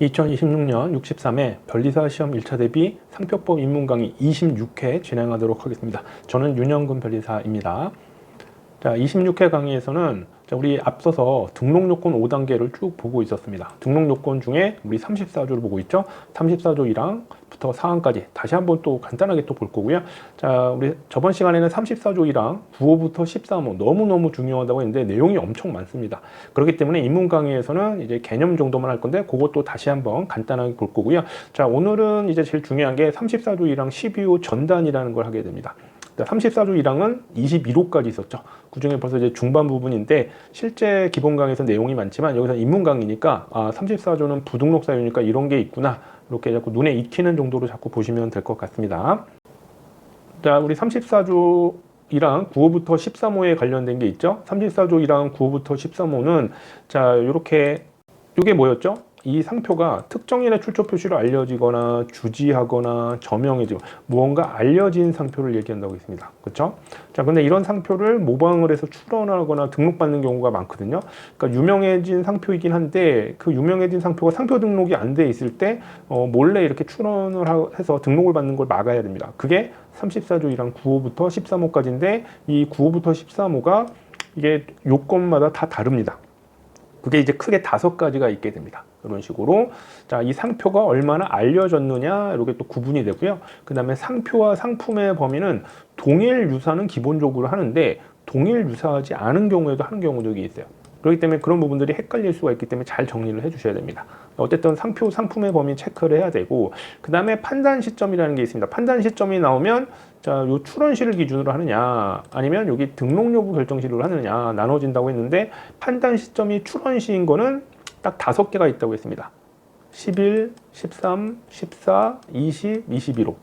2026년 63회 변리사 시험 1차 대비 상표법 입문 강의 26회 진행하도록 하겠습니다. 저는 윤영근 변리사입니다. 자, 26회 강의에서는 자, 우리 앞서서 등록 요건 5단계를 쭉 보고 있었습니다. 등록 요건 중에 우리 34조를 보고 있죠. 34조 1항 부터 4항까지 다시 한번 또 간단하게 또 볼 거고요. 자, 우리 저번 시간에는 34조 1항 9호부터 13호 너무너무 중요하다고 했는데 내용이 엄청 많습니다. 그렇기 때문에 입문 강의에서는 이제 개념 정도만 할 건데 그것도 다시 한번 간단하게 볼 거고요. 자, 오늘은 이제 제일 중요한 게 34조 1항 12호 전단이라는 걸 하게 됩니다. 34조 1항은 21호까지 있었죠. 그 중에 벌써 이제 중반 부분인데 실제 기본 강의에서 내용이 많지만 여기서 입문 강의니까 아, 34조는 부등록 사유니까 이런 게 있구나. 이렇게 자꾸 눈에 익히는 정도로 자꾸 보시면 될 것 같습니다. 자, 우리 34조 1항 9호부터 13호에 관련된 게 있죠. 34조 1항 9호부터 13호는 자, 이렇게 이게 뭐였죠? 이 상표가 특정인의 출처 표시로 알려지거나 주지하거나 저명해지고 무언가 알려진 상표를 얘기한다고 했습니다. 그렇죠? 자, 근데 이런 상표를 모방을 해서 출원하거나 등록받는 경우가 많거든요. 그러니까 유명해진 상표이긴 한데 그 유명해진 상표가 상표 등록이 안 돼 있을 때 어, 몰래 이렇게 출원을 하, 해서 등록을 받는 걸 막아야 됩니다. 그게 34조 1항 9호부터 13호까지인데 이 9호부터 13호가 이게 요건마다 다 다릅니다. 그게 이제 크게 다섯 가지가 있게 됩니다. 이런 식으로 자 이 상표가 얼마나 알려졌느냐 이렇게 또 구분이 되고요. 그 다음에 상표와 상품의 범위는 동일 유사는 기본적으로 하는데 동일 유사하지 않은 경우에도 하는 경우들이 있어요. 그렇기 때문에 그런 부분들이 헷갈릴 수가 있기 때문에 잘 정리를 해주셔야 됩니다. 어쨌든 상표, 상품의 범위 체크를 해야 되고 그 다음에 판단 시점이라는 게 있습니다. 판단 시점이 나오면 자, 요 출원시를 기준으로 하느냐 아니면 여기 등록 여부 결정시를 하느냐 나눠진다고 했는데 판단 시점이 출원시인 거는 딱 다섯 개가 있다고 했습니다. 11, 13, 14, 20, 21호.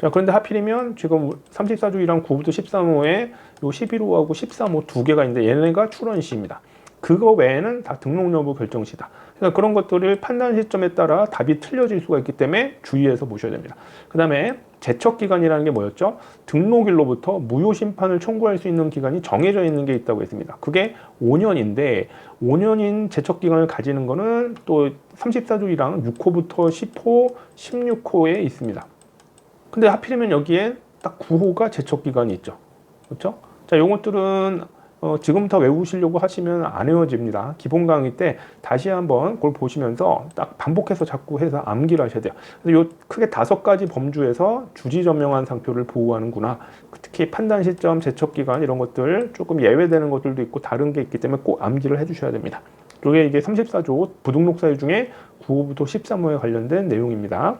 자, 그런데 하필이면 지금 34조 1항 9부터 13호에 요 11호하고 13호 두 개가 있는데 얘네가 출원시입니다. 그거 외에는 다 등록 여부 결정시다. 그러니까 그런 것들을 판단 시점에 따라 답이 틀려질 수가 있기 때문에 주의해서 보셔야 됩니다. 그 다음에 제척 기간이라는 게 뭐였죠? 등록일로부터 무효 심판을 청구할 수 있는 기간이 정해져 있는 게 있다고 했습니다. 그게 5년인데 5년인 제척 기간을 가지는 거는 또 34조 1항 6호부터 10호, 16호에 있습니다. 근데 하필이면 여기에 딱 9호가 제척 기간이 있죠. 그렇죠? 자, 요것들은 어, 지금부터 외우시려고 하시면 안 외워집니다. 기본 강의 때 다시 한번 그걸 보시면서 딱 반복해서 자꾸 해서 암기를 하셔야 돼요. 그래서 요 크게 다섯 가지 범주에서 주지점명한 상표를 보호하는구나. 특히 판단 시점, 제척 기간 이런 것들 조금 예외되는 것들도 있고 다른 게 있기 때문에 꼭 암기를 해주셔야 됩니다. 이게 이게 34조 부등록 사유 중에 9호부터 13호에 관련된 내용입니다.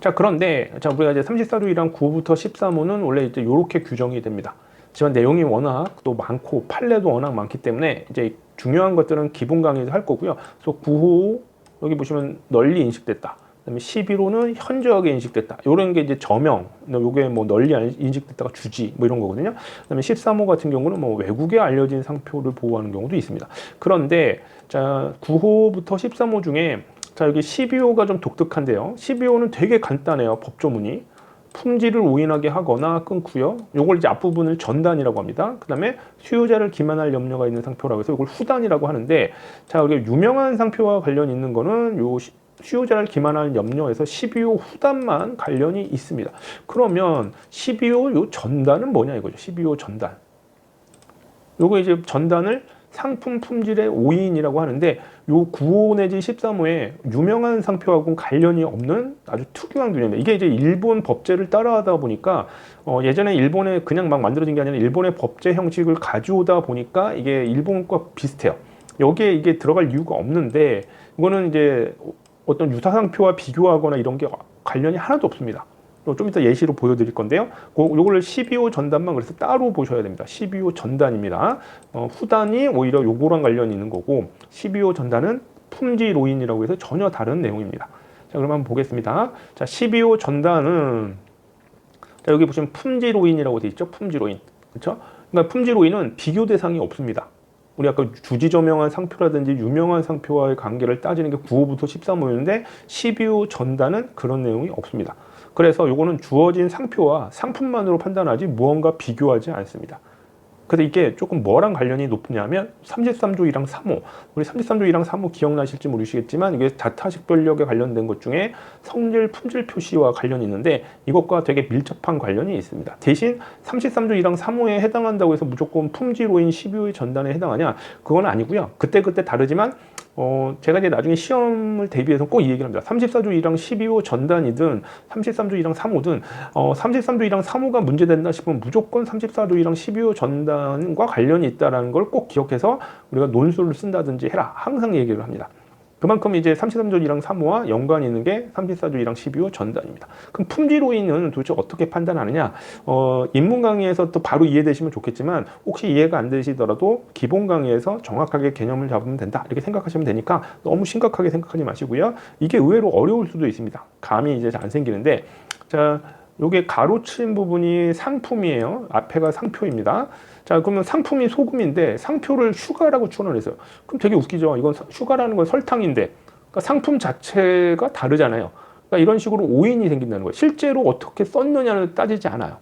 자 그런데 자 우리가 이제 34조 1항 9호부터 13호는 원래 이제 이렇게 규정이 됩니다. 하지만 내용이 워낙 또 많고 판례도 워낙 많기 때문에 이제 중요한 것들은 기본 강의도 할 거고요. 그래서 9호 여기 보시면 널리 인식됐다. 그다음에 11호는 현저하게 인식됐다. 이런 게 이제 저명, 요게 뭐 널리 인식됐다가 주지 뭐 이런 거거든요. 그다음에 13호 같은 경우는 뭐 외국에 알려진 상표를 보호하는 경우도 있습니다. 그런데 자 9호부터 13호 중에 자 여기 12호가 좀 독특한데요. 12호는 되게 간단해요. 법조문이. 품질을 오인하게 하거나 끊고요. 요걸 이제 앞부분을 전단이라고 합니다. 그 다음에 수요자를 기만할 염려가 있는 상표라고 해서 이걸 후단이라고 하는데 자, 우리가 유명한 상표와 관련 있는 거는 요 수요자를 기만할 염려에서 12호 후단만 관련이 있습니다. 그러면 12호 요 전단은 뭐냐 이거죠. 12호 전단. 요거 이제 전단을 상품 품질의 오인이라고 하는데 요 9호 내지 13호에 유명한 상표하고는 관련이 없는 아주 특유한 개념입니다. 이게 이제 일본 법제를 따라하다 보니까 어 예전에 일본에 그냥 막 만들어진 게 아니라 일본의 법제 형식을 가져오다 보니까 이게 일본과 비슷해요. 여기에 이게 들어갈 이유가 없는데 이거는 이제 어떤 유사 상표와 비교하거나 이런 게 관련이 하나도 없습니다. 좀 이따 예시로 보여드릴 건데요. 요거를 12호 전단만 그래서 따로 보셔야 됩니다. 12호 전단입니다. 어, 후단이 오히려 요거랑 관련이 있는 거고 12호 전단은 품질 오인이라고 해서 전혀 다른 내용입니다. 자, 그럼 한번 보겠습니다. 자, 12호 전단은 자, 여기 보시면 품질 오인이라고 되어 있죠. 품질 오인. 그렇죠? 그러니까 품질 오인은 비교 대상이 없습니다. 우리 아까 주지조명한 상표라든지 유명한 상표와의 관계를 따지는 게 9호부터 13호였는데 12호 전단은 그런 내용이 없습니다. 그래서 이거는 주어진 상표와 상품만으로 판단하지 무언가 비교하지 않습니다. 그래서 이게 조금 뭐랑 관련이 높냐면 33조 1항 3호 우리 33조 1항 3호 기억나실지 모르시겠지만 이게 자타식별력에 관련된 것 중에 성질 품질 표시와 관련이 있는데 이것과 되게 밀접한 관련이 있습니다. 대신 33조 1항 3호에 해당한다고 해서 무조건 품질 오인 12호의 전단에 해당하냐 그건 아니고요. 그때그때 다르지만 어, 제가 이제 나중에 시험을 대비해서 꼭 이 얘기를 합니다. 34조 1항 12호 전단이든 33조 1항 3호든 어, 33조 1항 3호가 문제된다 싶으면 무조건 34조 1항 12호 전단과 관련이 있다는 걸 꼭 기억해서 우리가 논술을 쓴다든지 해라. 항상 얘기를 합니다. 그만큼 이제 33조 1항 3호와 연관이 있는 게 34조 1항 12호 전단입니다. 그럼 품질 오인은 도대체 어떻게 판단하느냐? 어, 입문 강의에서 또 바로 이해되시면 좋겠지만 혹시 이해가 안 되시더라도 기본 강의에서 정확하게 개념을 잡으면 된다. 이렇게 생각하시면 되니까 너무 심각하게 생각하지 마시고요. 이게 의외로 어려울 수도 있습니다. 감이 이제 잘안 생기는데 자, 요게 가로친 부분이 상품이에요. 앞에가 상표입니다. 자, 그러면 상품이 소금인데 상표를 슈가라고 추론을 했어요. 그럼 되게 웃기죠. 이건 서- 슈가라는 건 설탕인데 그러니까 상품 자체가 다르잖아요. 그러니까 이런 식으로 오인이 생긴다는 거예요. 실제로 어떻게 썼느냐를 따지지 않아요.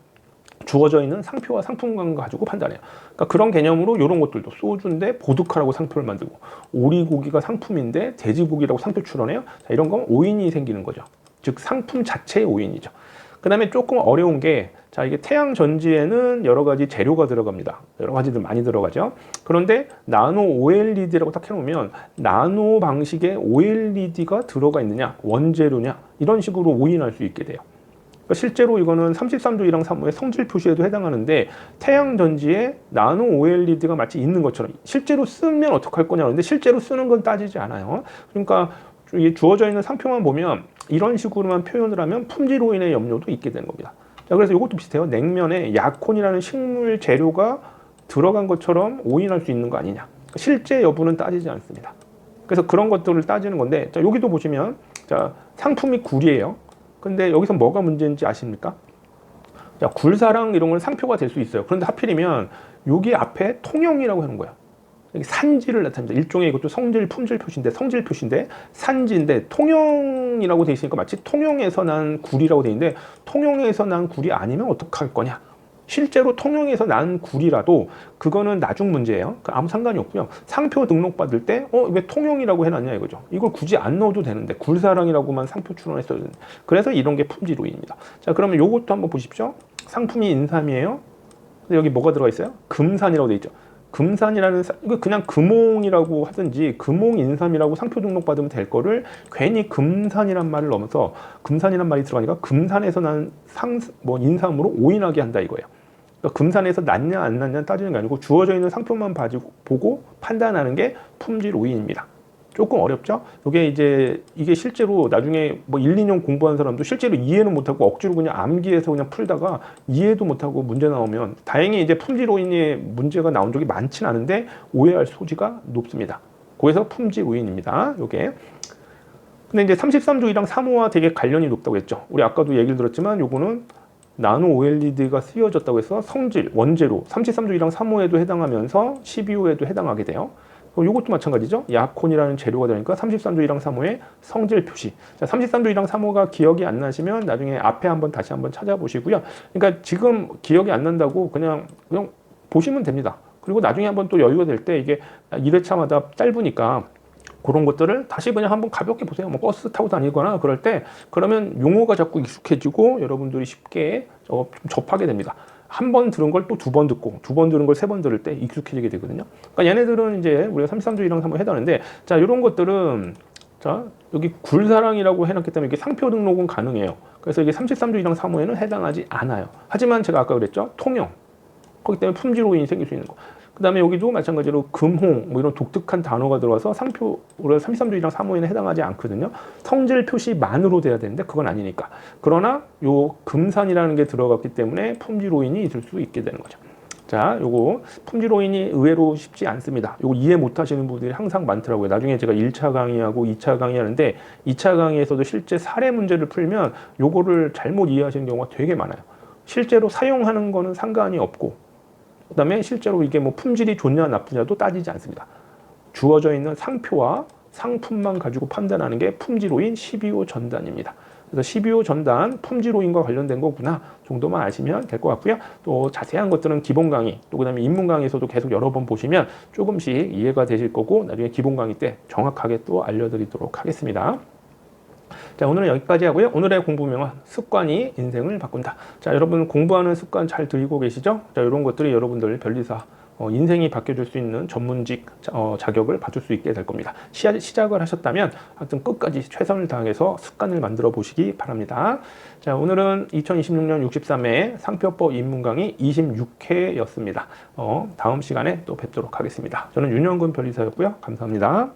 주어져 있는 상표와 상품만 가지고 판단해요. 그러니까 그런 개념으로 이런 것들도 소주인데 보드카라고 상표를 만들고 오리고기가 상품인데 돼지고기라고 상표 출원해요. 자, 이런 건 오인이 생기는 거죠. 즉 상품 자체의 오인이죠. 그 다음에 조금 어려운 게, 자, 이게 태양 전지에는 여러 가지 재료가 들어갑니다. 여러 가지들 많이 들어가죠. 그런데 나노 OLED라고 딱 해놓으면 나노 방식의 OLED가 들어가 있느냐, 원재료냐, 이런 식으로 오인할 수 있게 돼요. 그러니까 실제로 이거는 33조 1항 3호의 성질 표시에도 해당하는데 태양 전지에 나노 OLED가 마치 있는 것처럼 실제로 쓰면 어떡할 거냐 그런데 실제로 쓰는 건 따지지 않아요. 그러니까 주어져 있는 상표만 보면 이런 식으로만 표현을 하면 품질 오인의 염려도 있게 되는 겁니다. 자, 그래서 이것도 비슷해요. 냉면에 약혼이라는 식물 재료가 들어간 것처럼 오인할 수 있는 거 아니냐. 실제 여부는 따지지 않습니다. 그래서 그런 것들을 따지는 건데, 자, 여기도 보시면, 자, 상품이 굴이에요. 근데 여기서 뭐가 문제인지 아십니까? 자, 굴사랑 이런 건 상표가 될 수 있어요. 그런데 하필이면 여기 앞에 통영이라고 하는. 여기 산지를 나타냅니다. 일종의 이것도 성질, 품질 표시인데 성질 표시인데 산지인데 통영 이라고 돼 있으니까 마치 통영에서 난 굴이라고 돼 있는데 통영에서 난 굴이 아니면 어떡할 거냐? 실제로 통영에서 난 굴이라도 그거는 나중 문제예요. 그 아무 상관이 없고요. 상표 등록 받을 때, 어, 왜 통영이라고 해놨냐 이거죠. 이걸 굳이 안 넣어도 되는데, 굴사랑이라고만 상표 출원했어야 되는데. 그래서 이런 게 품질오인입니다. 자, 그러면 요것도 한번 보십시오. 상품이 인삼이에요. 근데 여기 뭐가 들어가 있어요? 금산이라고 돼 있죠. 금산이라는 그냥 금홍이라고 하든지 금홍 인삼이라고 상표 등록 받으면 될 거를 괜히 금산이란 말을 넣으면서 금산이란 말이 들어가니까 금산에서 난 상 뭐 인삼으로 오인하게 한다 이거예요. 그러니까 금산에서 났냐 안 났냐 따지는 게 아니고 주어져 있는 상표만 봐주고 보고 판단하는 게 품질 오인입니다. 조금 어렵죠? 이게 이제 이게 실제로 나중에 뭐 1, 2년 공부한 사람도 실제로 이해는 못하고 억지로 그냥 암기해서 그냥 풀다가 이해도 못하고 문제 나오면 다행히 이제 품질 오인의 문제가 나온 적이 많진 않은데 오해할 소지가 높습니다. 그래서 품질 오인입니다. 요게. 근데 이제 33조 1항 3호와 되게 관련이 높다고 했죠. 우리 아까도 얘기를 들었지만 요거는 나노 OLED가 쓰여졌다고 해서 성질, 원재료 33조 1항 3호에도 해당하면서 12호에도 해당하게 돼요. 이것도 마찬가지죠. 약혼이라는 재료가 되니까 33조 1항 3호의 성질 표시. 자, 33조 1항 3호가 기억이 안 나시면 나중에 앞에 한번 다시 한번 찾아보시고요. 그러니까 지금 기억이 안 난다고 그냥 그냥 보시면 됩니다. 그리고 나중에 한번 또 여유가 될 때 이게 1회차마다 짧으니까 그런 것들을 다시 그냥 한번 가볍게 보세요. 뭐 버스 타고 다니거나 그럴 때 그러면 용어가 자꾸 익숙해지고 여러분들이 쉽게 어, 좀 접하게 됩니다. 한 번 들은 걸 또 두 번 듣고 두 번 들은 걸 세 번 들을 때 익숙해지게 되거든요. 그러니까 얘네들은 이제 우리가 33조 1항 3호 해당하는데 자 이런 것들은 자 여기 굴사랑이라고 해놨기 때문에 이게 상표 등록은 가능해요. 그래서 이게 33조 1항 3호에는 해당하지 않아요. 하지만 제가 아까 그랬죠 통영 거기 때문에 품질 오인이 생길 수 있는 거. 그 다음에 여기도 마찬가지로 금홍 뭐 이런 독특한 단어가 들어와서 상표 우리가 33조이랑 3호에는 해당하지 않거든요. 성질 표시만으로 돼야 되는데 그건 아니니까. 그러나 요 금산이라는 게 들어갔기 때문에 품질 오인이 있을 수 있게 되는 거죠. 자, 요거 품질 오인이 의외로 쉽지 않습니다. 요거 이해 못 하시는 분들이 항상 많더라고요. 나중에 제가 1차 강의하고 2차 강의 하는데 2차 강의에서도 실제 사례 문제를 풀면 요거를 잘못 이해하시는 경우가 되게 많아요. 실제로 사용하는 거는 상관이 없고 그다음에 실제로 이게 뭐 품질이 좋냐 나쁘냐도 따지지 않습니다. 주어져 있는 상표와 상품만 가지고 판단하는 게 품질오인 12호 전단입니다. 그래서 12호 전단 품질호인과 관련된 거구나 정도만 아시면 될 것 같고요. 또 자세한 것들은 기본 강의 또 그다음에 입문 강의에서도 계속 여러 번 보시면 조금씩 이해가 되실 거고 나중에 기본 강의 때 정확하게 또 알려드리도록 하겠습니다. 자, 오늘은 여기까지 하고요. 오늘의 공부명은 습관이 인생을 바꾼다. 자, 여러분 공부하는 습관 잘 들이고 계시죠? 자, 이런 것들이 여러분들 변리사 어, 인생이 바뀌어줄 수 있는 전문직 자, 어, 자격을 받을 수 있게 될 겁니다. 시, 시작을 하셨다면 하여튼 끝까지 최선을 다해서 습관을 만들어 보시기 바랍니다. 자, 오늘은 2026년 63회 상표법 입문 강의 26회였습니다. 어, 다음 시간에 또 뵙도록 하겠습니다. 저는 윤영근 변리사였고요. 감사합니다.